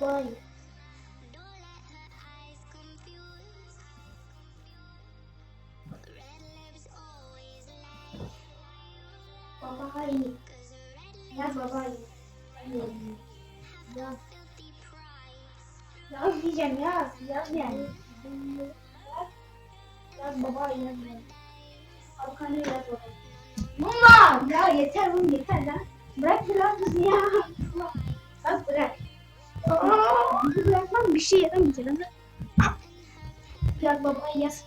Baba. Baba hayır. Yaz baba hayır. Hayır. Yaz. Yaz diyeceğim yaz. Yaz yani. Yaz. Baba yaz. yani. Alkanı yaz baba. Mama! Ya yeter oğlum yeter lan. Bırak bırak bizi ya. Bak bırak. Bir şey yapamayacak ama. Yaz baba yaz.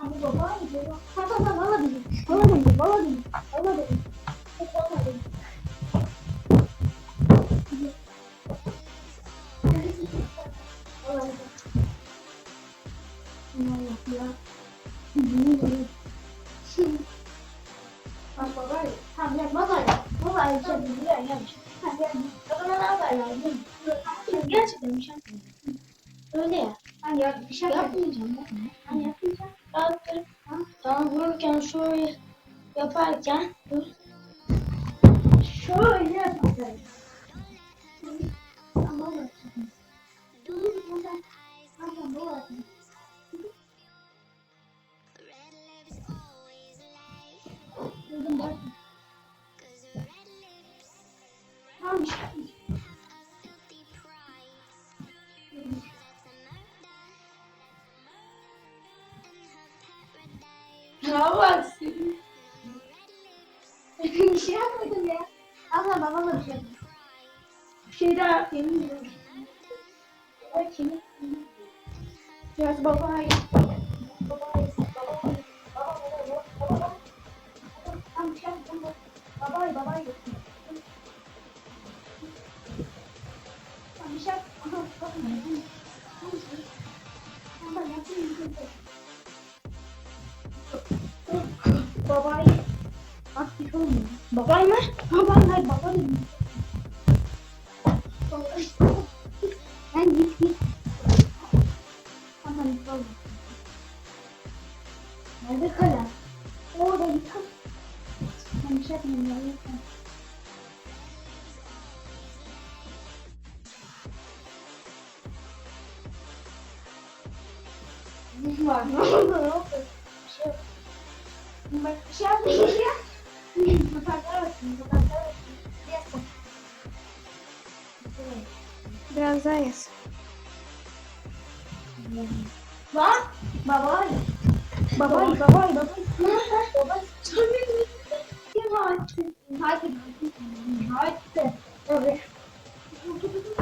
Abi baba gidiyor. Ha tamam valla dedim. Valla dedim. Valla dedim. Bak baba ya. Tamam baba ya. Baba ya. Tamam ne haber şey yapmayacağım. Öyle ya. Hani bir şey yapmayacağım. Hani. Tamam vururken şöyle yaparken Ne baksın? bir şey yapmadım ya. Allah babamla bir şey yapmadım. Bir şey daha yapayım. Baba kimi? Biraz babaya. Babaya. Babaya. Babaya. Babaya. Tamam bir şey yapmadım. Babaya. Babaya. Tamam bir şey yapmadım. Aha bakın. Tamam yapayım. Babayı. Bak şey olmuyor. Babay mı? Babay hayır. Babay. Ben git git. Tamam tamam. Nerede kalem? Orada bir tane. Ben bir şey yapmayayım ya. Ne var? Ne oldu? Bak bir şey yapmayayım ya. Fotoğraflar bakın. Fotoğraflar bakın. Yazsın. Biraz daha yaz. Bak. Babay. Babay. Babay. Babay. Babay. Kim açtı? Hadi. Hadi. Evet. Yanlış bir şey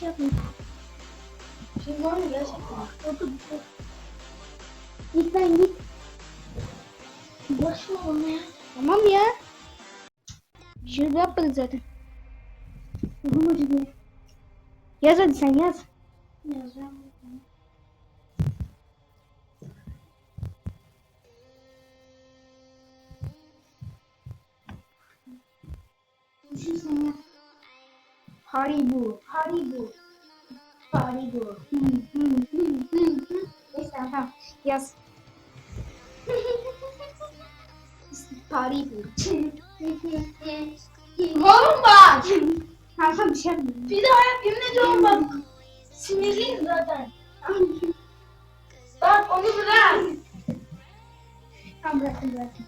git ya ben bir şey. Şey var mı gerçekten? Otur. Git ben git. Ulaşma bana ya. Tamam ya. Bir şey yapmadık zaten. Ruhum acıdı. Yaz hadi sen yaz. Yazacağım. Düşün sen ya. Haribo, Haribo, Haribo. Neyse tamam. Yaz. Haribo. Tamam tamam bir şey yapmadım. Bir daha yap yemin ediyorum bak. Sinirliyim zaten. Bak onu bırak. Tamam bıraktım bıraktım.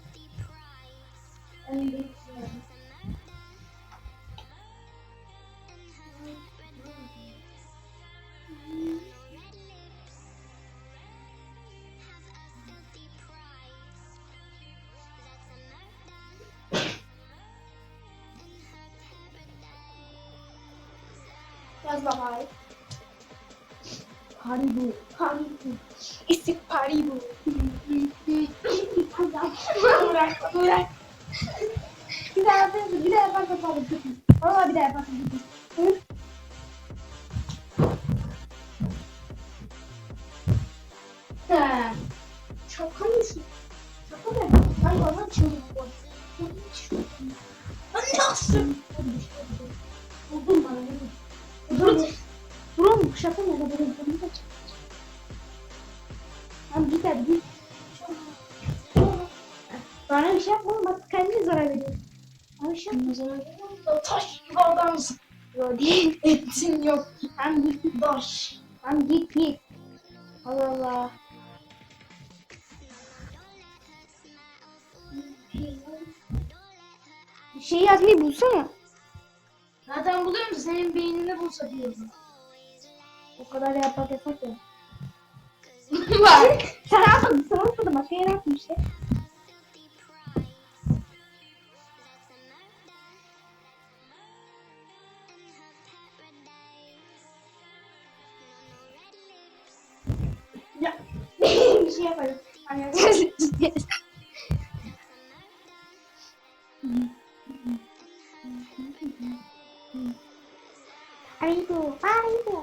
Yaz babayı. Haribo. Haribo. İstik pari bu. Bırak, bırak. Bir daha yaparsın, bir daha yaparsan kötü. Valla bir daha yaparsan kötü. Hı? Ha. Şaka mısın? Şaka ne? Ben bana bu. Nasıl? Şaka ne? Ben bunu da Tamam git hadi git. Bana bir şey yapma oğlum, bak kendine zarar veriyorsun. Bana bir şey yapma zarar veriyorsun. Taş gibi adamsın. Yok değil. Etin yok. Tamam git. Taş. Tamam git git. Allah Allah. Bir şey yazmayı bulsana. Zaten buluyor musun? Senin beynini bulsa diyorum. O kadar yapmak yasak ya. Bak. Sen atmadın, sen atmadın. Başka yere attın işte. Ya, bir şey yaparım. Hani Haribo, Haribo, es Haribo. Haribo, babai. Yaz babai yaz. Yaz. Tamam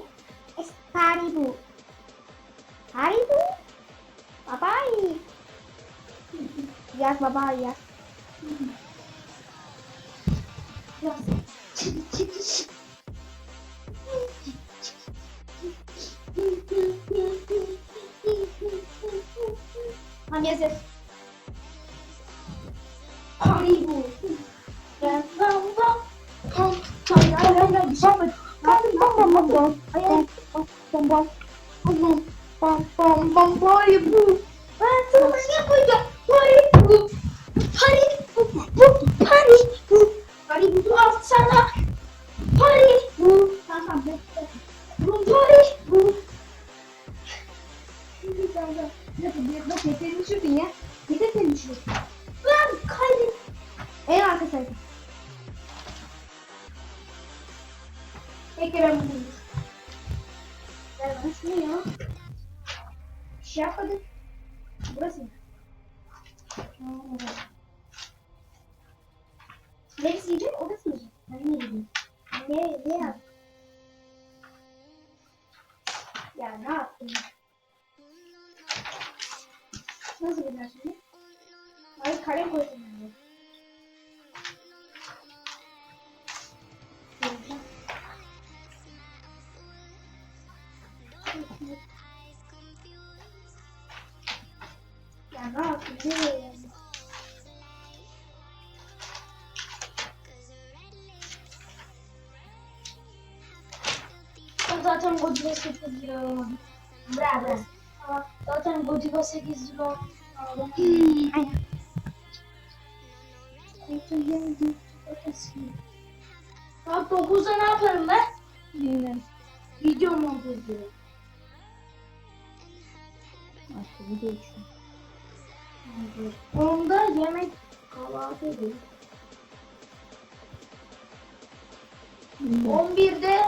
yaz yaz. Haribo. Ben ben ben. Tam tam ay ay ay bir şey yapmadım. Bam bam bam. Ay ay bam bam bam. Bam bam bam bam Haribo. Ben sana yapacağım. Haribo. Haribo. Bu Haribo. Haribo al sana. Haribo. Tamam tamam. Bu Haribo. Şimdi sen de. Bir bak yeterini düşürdün ya. Yeterini düşürdün. Ben kaybettim. En arka sayfa. Ekran buldum. Ver bana şunu ya. Bir şey yapmadım. Burası mı? Ha, zaten Godzilla 8 lira. Bravo. Zaten Godzilla 8 lira aynen. Saat 9'da ne yaparım ben? Bilmiyorum. Video montajı. Artık video için. Onda yemek kahvaltı edelim. 11'de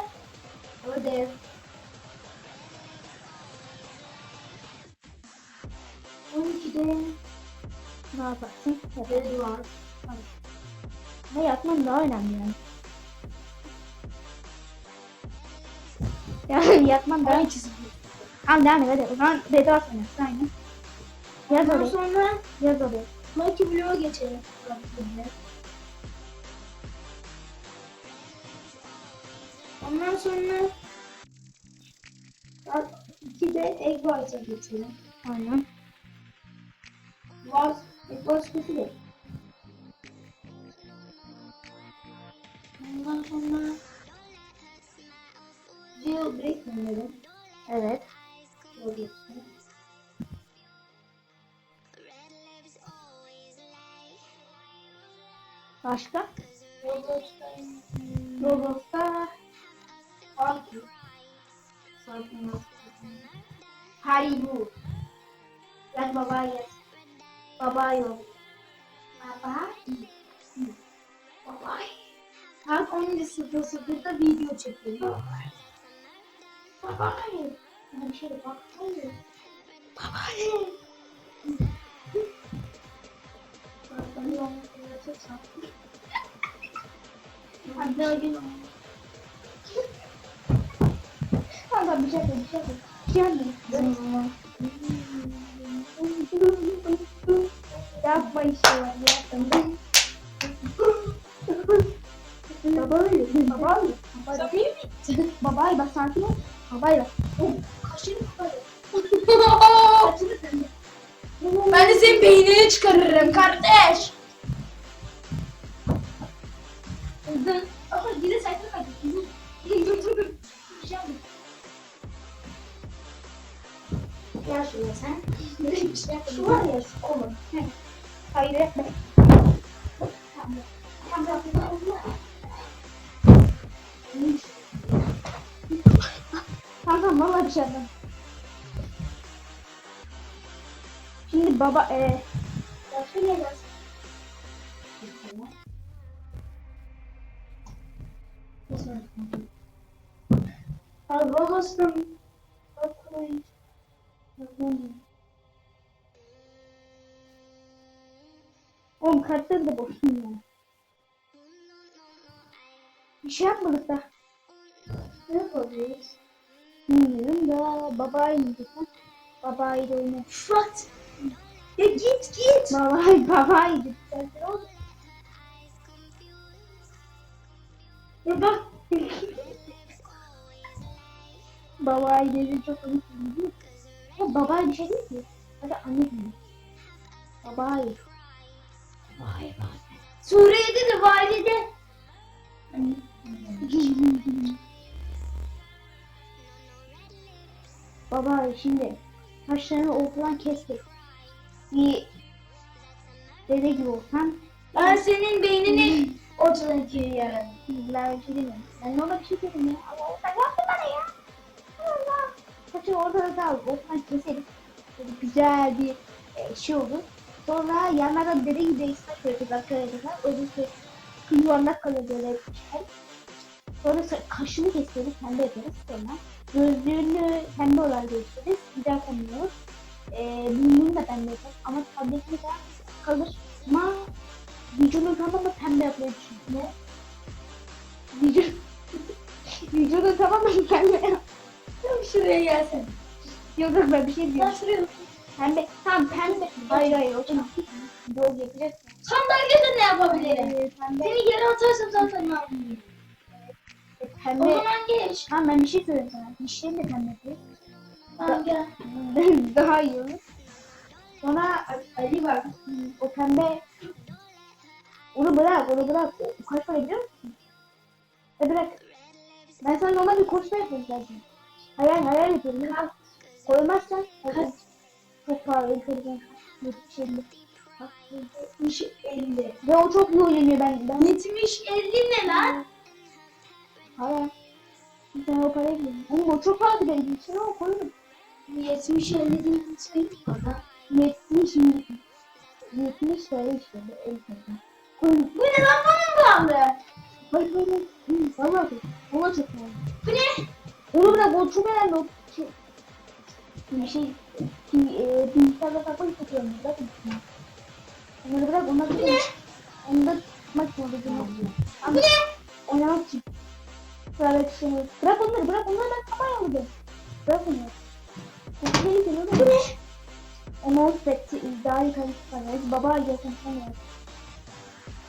ödev. On ikide Ne yaparsın? ödev var. Ne yapmam daha önemli yani. Yani yatmam daha 12 Tamam devam et hadi. O zaman bedava oynarsın aynen. Yaz Ondan oraya. sonra Yaz oraya. Monkey Block'a geçelim. Ondan sonra saat 2'de Egg Wars'a geçelim. Aynen. Wars, Egg Wars kötü değil. Ondan sonra Jailbreak oynarım. Evet. O Başka? Roblox'ta Roblox'ta Funky. Sakin ol. Haribo. Yaz baba yaz. Baba yok. Baba. Baba. Saat 11.00'da video çekiyorum. Baba. Bir şey bak. Hayır. Baba. Ben çok sattım. Hadi hadi. Kanka bir şey bir şey yap. Yapma işte ya. Yapma. Baba öyle. Baba öyle. Baba öyle. Babayı bak sakin ol. Babayı bak. Kaşını Kaşını Ben de senin beynini çıkarırım kardeş. Şey yapma. Şu var ya şu kolu. Heh. Hayır etme. Tamam valla şey yapmam. Şimdi baba e, eee ya şuraya gel. Abi babasın. Bir şey yapmadık da. Ne yapabiliriz? Bilmiyorum da babayı sen. Babayı da oyna. Fırat. Ya git git. Babayı babayı sen. Ya bak. babayı dedi çok unuttum? Ya babayı bir şey değil ki. Hadi anne gibi. Babayı. Vay vay. Suriye'de de valide. Baba şimdi saçlarını ortadan kestik. Bir dede gibi olsan Ben senin beynini ortadan yararım. ben bir şey demiyorum. Ben ona bir şey dedim ya. Ama ortadan yaptı bana ya. Allah. Saçını ortadan da ortadan keselim. Böyle güzel bir e, şey olur. Sonra yanlardan dede gibi saç bırakırız arkadaşlar. Öbür şey yuvarlak kalır böyle şey. Sonra kaşını keseriz, pembe yaparız sonra. Gözlüğünü pembe olarak gösteririz. Güzel olur. Ee, burnunu da pembe yaparız. Ama tabletini de kalır. Ama vücudunu tamamen pembe yapmayı düşünüyorum. Ne? Vücut... vücudunu tamamen pembe yap. Şuraya gelsin. Yok yok ben bir şey diyorum. şuraya otur. Pembe. Tamam pembe. Hayır hayır o zaman. Yol yapacağız. Sandalyede ne yapabilirim? Seni yere atarsam zaten ne yapayım? e, O Pembe. zaman geç. Tamam ben bir şey söyleyeyim sana. Dişlerini de pembe yapayım. Tamam gel. Daha iyi olur. Sonra Ali var. O pembe. Onu bırak, onu bırak. O kaç para biliyor musun? E bırak. Ben sana normal bir koşma yapıyorum zaten. Hayal hayal yapıyorum. Ya. Koymazsan Kaç? çok pahalı. Çok 70 50. Bak, 70 50. Ve o çok oynanıyor ben. ben 70 50 ne lan? Hayal. Sen o parayı biliyorsun. Oğlum o çok pahalı benim için ama koyuyorum. 70 50 değil mi? Bana. 70 mi? 70 lira işte. En fazla. Koyun. Bu ne lan bana mı kaldı? Hayır hayır hayır. Vallahi çok. Ona çok pahalı. Bu ne? Onu bırak o çok önemli o şey. Bir şey. Bir, bilgisayarda saklayıp tutuyorum. Bırak onu. Onları bırak onlar Bu ne? Onu da tutmak orada durmak. Bu ne? Oynamak için. Sıradaki şey. Bırak onları bırak onları ben kafaya aldım. Bırak onları. Bu ne? Daha iyi kalite var. Baba yap.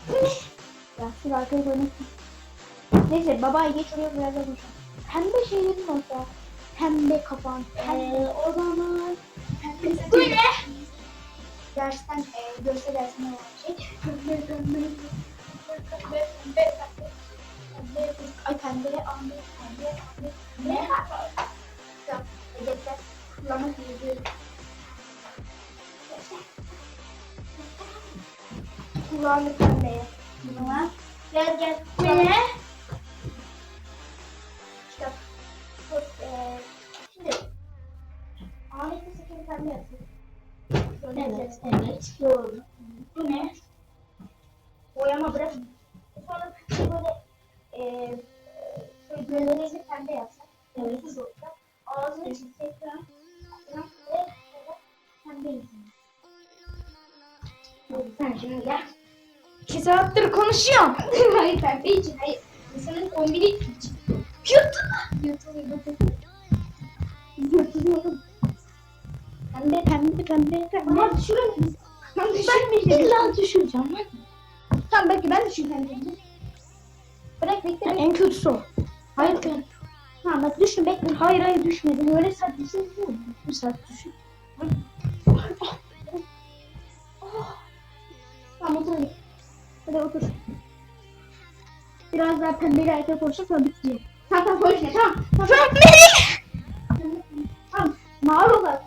Bu ne? Ya sil arkaya koymak için. Neyse baba geç oraya biraz daha. Pembe şeylerin olsa. Pembe kafan. Pembe. Ee, o zaman. Pembe Bu ne? Dersten e, görsel dersinde olan şey. Pembe pembe. Pembe pembe pembe. Pembe ay pembe pembe pembe. Ne? Ya hedefler kullanmak gerekiyor. Kulağını pembeye. Bunlar. Gel gel. Bu, eee, Şimdi. Ahmet'in sakını pembe yapsın. Evet, evet. Doğru. Konuşuyorum. hayır pembe için hayır. 11'i yuttu. Yutuluyor. Yutuluyor. Pembe pembe pembe pembe. Ama düşüremeyiz. Ben düşürmeyeceğim. İlla düşüreceğim. Tamam belki ben düşüreceğim. Bırak bekle. Yani en kötüsü o. Hayır ben. Tamam bak düşme bekle. Hayır hayır düşmedi. Böyle sert bir şey yok. Bu sert düşün. Tamam otur. Hadi otur. Biraz daha pembeli erkek olursa sonra bitecek. Tamam tamam konuşma tamam. Tamam. Tamam. Tamam. Mavi olarak.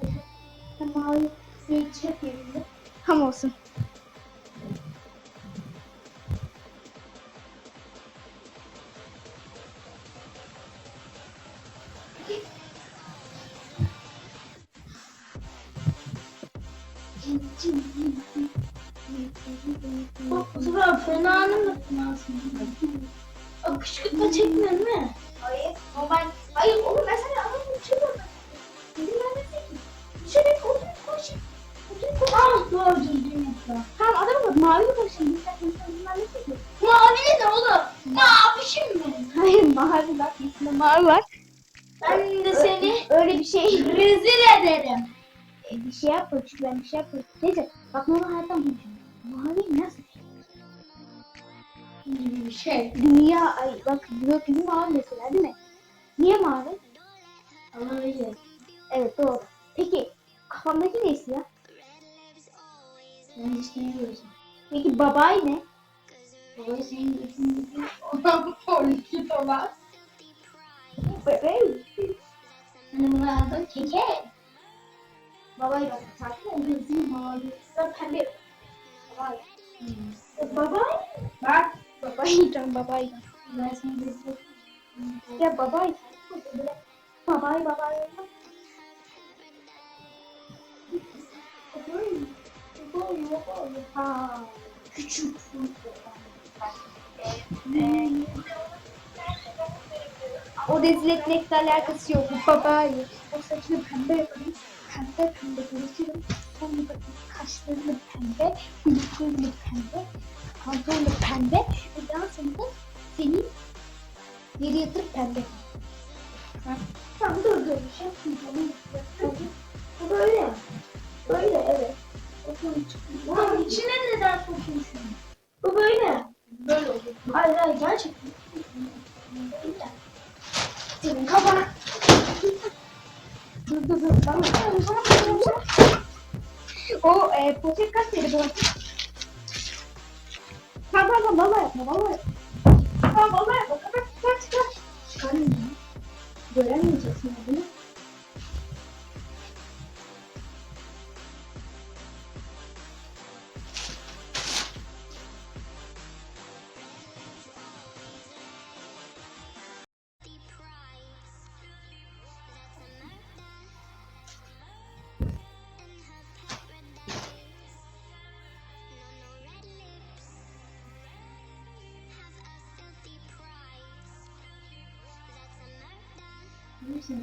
Tamam mavi. Yerinde. Tam olsun. Bak bu sefer fena anlamadın aslında. O kışkırtma çekmiyor değil mi? Hayır. Normal. Hayır oğlum mesela adamın bir şey var. Bizim vermeseydin. Şöyle otur koş. Otur koş. Ah doğru düzgün yapma. Tamam adama bak mavi koş şimdi. Sen sen vermeseydin. Mavi ne oğlum? Mavi şimdi. Hayır mavi bak ismi mavi var. Ben de seni Öyle bir şey. rezil ederim. E, bir şey yapma çünkü ben bir şey yapma. Neyse bak normal hayattan konuşuyorum. Mavi nasıl? Bir şey. Dünya ay bak gökyüzü mavi mesela değil mi? Niye mavi? Ama öyle. Evet doğru. Peki kafamdaki ne siyah? Ben ne diyorsun? Peki babay ne? Babayı senin getirdiğin olan polis olan. Bebeğim. Hani bunu aldım keke. Babayı bak ediyorsun mavi. Ben pembe. Hmm. Babay. Bak. Babaycan. Ben seni getirdim. Ya babay. Babay babay. Ha. Küçük. O rezil etmekle alakası yok. Babay. O saçını pembe yaparım. Pembe pembe görüşürüm. Sonra bakın kaşlarını pembe. Bıyıklarını pembe. Pantolonu pembe. Ve daha sonra da seni yere yatırıp pembe. Tamam dur dur. Bir şey yapmayacağım. Bu böyle. Böyle evet. Ulan içine neden sokuyorsun? Bu böyle. Böyle olur. Hayır hayır gerçekten. Senin kafana. Dur dur dur. Bana bana bana O e, poşet kaç lira bu? Tamam tamam valla yapma valla yapma. Tamam valla yapma. Kapat kaç kaç. Çıkarmayacağım. Göremeyeceksin bunu.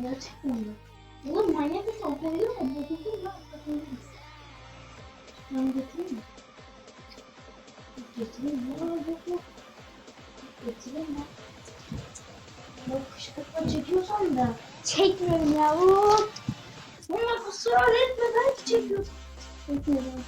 Gerçekten mi? Oğlum manyak mısın? Koyuyor mu? Bozuldu mu? Ben getireyim mi? Getireyim mi? Yok yok. Getireyim mi? Yok kışkırtma çekiyorsan da. Çekmiyorum ya. Oo. Sonra ısrar etme belki çekiyorsun. Çekmiyorum.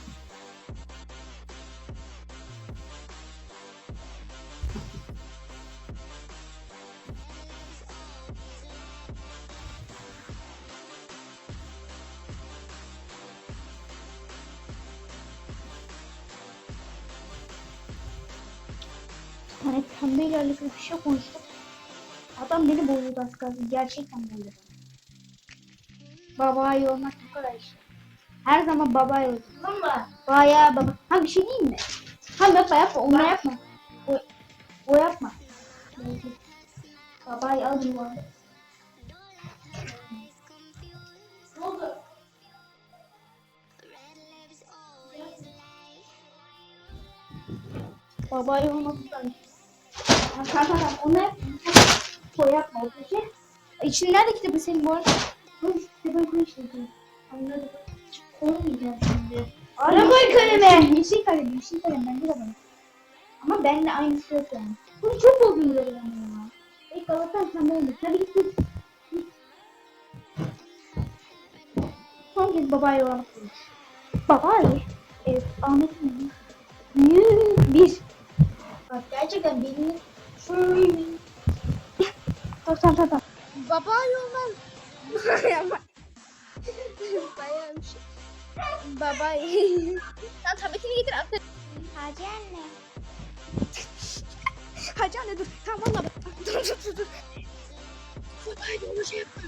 Adam beni boğuyordu az kalsın. Gerçekten boğuyordu. Babayı olmak bu kadar işte. Her zaman babayı olacak. Mı? Bayağı baba. Ha bir şey diyeyim mi? Ha yapma yapma. Onu yapma. O, o yapma. Babayı al yuvarlı. Ne oldu? Babayı olmak bu kadar. Tamam. Onu yapma. O yapma. O şey. İçin nerede kitabı senin bu arada? Koy kitabı koy işte. Anladım. Koymayacağım şimdi. Ara koy kalemi. Yeşil kalem. Yeşil kalem. Bende de var. Ama bende aynısı yok yani. Bunu çok yani ya. Direkt alırsan sen. Hadi git git. Son kez babayı olarak. Babayı. Evet Ahmet'in Yüz bir. Bak gerçekten benim şöyle. Tamam tamam tamam. Baba olmaz. Bayağı bir şey. Baba. Sen tabletini getir at. Hacı anne. Hacı anne dur. Tamam valla. Dur dur dur. dur. Babayla onu şey yapma.